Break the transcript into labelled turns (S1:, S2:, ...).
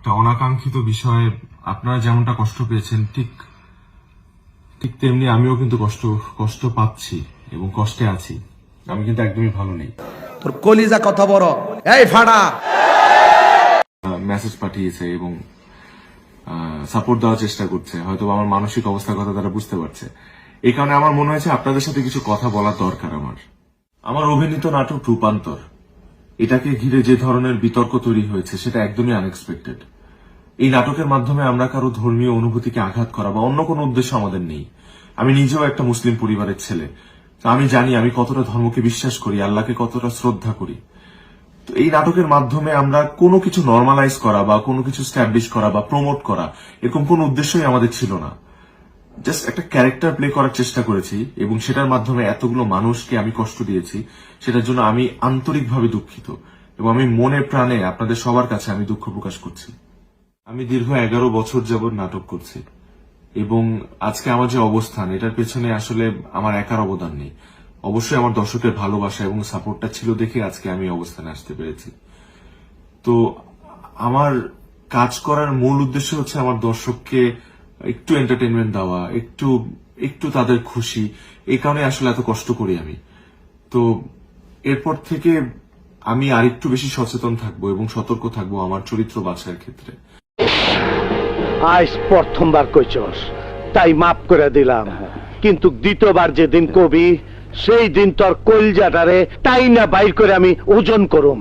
S1: একটা অনাকাঙ্ক্ষিত বিষয়ে আপনারা যেমনটা কষ্ট পেয়েছেন ঠিক ঠিক তেমনি আমিও কিন্তু কষ্ট কষ্ট পাচ্ছি এবং কষ্টে আছি। আমি কিন্তু একদমই ভালো নেই।
S2: তোর কলিজা কথা বড়? এই ফাড়া!
S1: মেসেজ পাঠিয়েছে এবং সাপোর্ট দেওয়ার চেষ্টা করছে। হয়তো আমার মানসিক অবস্থার কথা তারা বুঝতে পারছে। এই কারণে আমার মনে হয়েছে আপনাদের সাথে কিছু কথা বলা দরকার আমার। আমার অভিনীত নাটক রূপান্তর। এটাকে ঘিরে যে ধরনের বিতর্ক তৈরি হয়েছে, সেটা একদমই আনএক্সপেক্টেড এই নাটকের মাধ্যমে আমরা কারও ধর্মীয় অনুভূতিকে আঘাত করা বা অন্য কোনো উদ্দেশ্য আমাদের নেই। আমি নিজেও একটা মুসলিম পরিবারের ছেলে। আমি জানি আমি কতটা ধর্মকে বিশ্বাস করি, আল্লাহকে কতটা শ্রদ্ধা করি। তো এই নাটকের মাধ্যমে আমরা কোনো কিছু নর্মালাইজ করা বা কোনো কিছু স্ট্যাবলিশ করা বা প্রমোট করা, এরকম কোনো উদ্দেশ্যই আমাদের ছিল না। জাস্ট একটা ক্যারেক্টার প্লে করার চেষ্টা করেছি এবং সেটার মাধ্যমে এতগুলো মানুষকে আমি কষ্ট দিয়েছি, সেটার জন্য আমি আন্তরিকভাবে দুঃখিত এবং আমি মনে প্রাণে আপনাদের সবার কাছে আমি দুঃখ প্রকাশ করছি। আমি দীর্ঘ এগারো বছর যাবৎ নাটক করছি এবং আজকে আমার যে অবস্থান, এটার পেছনে আসলে আমার একার অবদান নেই। অবশ্যই আমার দর্শকের ভালোবাসা এবং সাপোর্টটা ছিল দেখে আজকে আমি অবস্থানে আসতে পেরেছি। তো আমার কাজ করার মূল উদ্দেশ্য হচ্ছে আমার দর্শককে একটু এন্টারটেনমেন্ট দেওয়া, একটু একটু তাদের খুশি, এই কারণে আসলে এত কষ্ট করি আমি। তো এরপর থেকে আমি আরেকটু বেশি সচেতন থাকব এবং সতর্ক থাকব আমার চরিত্র বাছাইয়ের ক্ষেত্রে।
S3: আজ প্রথমবার কইছস, তাই মাফ করে দিলাম। কিন্তু দ্বিতীয়বার যেদিন কবি, সেই দিন তোর কলজাটারে তাই না বাইর করে আমি ওজন করুম।